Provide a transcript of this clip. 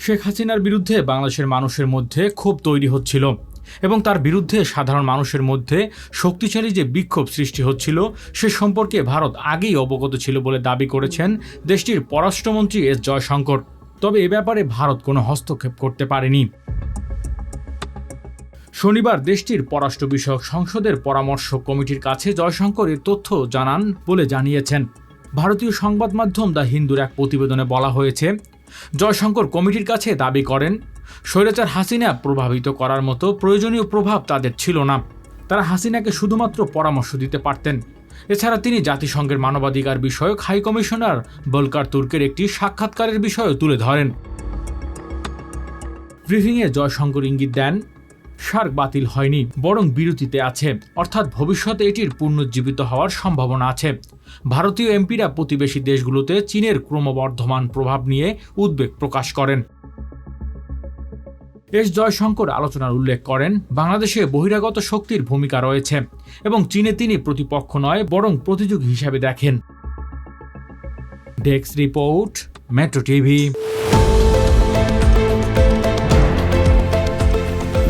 শেখ হাসিনার বিরুদ্ধে বাংলাদেশের মানুষের মধ্যে ক্ষোভ তৈরি হচ্ছিল এবং তার বিরুদ্ধে সাধারণ মানুষের মধ্যে শক্তিশালী যে বিক্ষোভ সৃষ্টি হচ্ছিল, সে সম্পর্কে ভারত আগেই অবগত ছিল বলে দাবি করেছেন দেশটির পররাষ্ট্রমন্ত্রী এস জয়শঙ্কর। তবে এ ব্যাপারে ভারত কোনো হস্তক্ষেপ করতে পারেনি। শনিবার দেশটির পররাষ্ট্র বিষয়ক সংসদের পরামর্শ কমিটির কাছে জয়শঙ্কর এর তথ্য জানান বলে জানিয়েছেন। ভারতীয় সংবাদ মাধ্যম দ্য হিন্দুর এক প্রতিবেদনে বলা হয়েছে জয়শঙ্কর কমিটির কাছে দাবি করেন, স্বৈরাচার হাসিনা প্রভাবিত করার মতো প্রয়োজনীয় প্রভাব তাদের ছিল না। তারা হাসিনাকে শুধুমাত্র পরামর্শ দিতে পারতেন। এছাড়া তিনি জাতিসংঘের মানবাধিকার বিষয়ক হাই কমিশনার বলকার তুর্কের একটি সাক্ষাৎকারের বিষয়ও তুলে ধরেন। ব্রিফিংয়ে জয়শঙ্কর ইঙ্গিত দেন সার্ক বাতিল হয়নি, বরং বিরতিতে আছে। অর্থাৎ ভবিষ্যতে এটির পুনর্জীবিত হওয়ার সম্ভাবনা আছে। ভারতীয় এমপিরা প্রতিবেশী দেশগুলোতে চীনের ক্রমবর্ধমান প্রভাব নিয়ে উদ্বেগ প্রকাশ করেন। এস জয়শঙ্কর আলোচনার উল্লেখ করেন, বাংলাদেশে বহিরাগত শক্তির ভূমিকা রয়েছে এবং চীনে তিনি প্রতিপক্ষ নয়, বরং প্রতিযোগী হিসাবে দেখেন। Desk report, metro TV.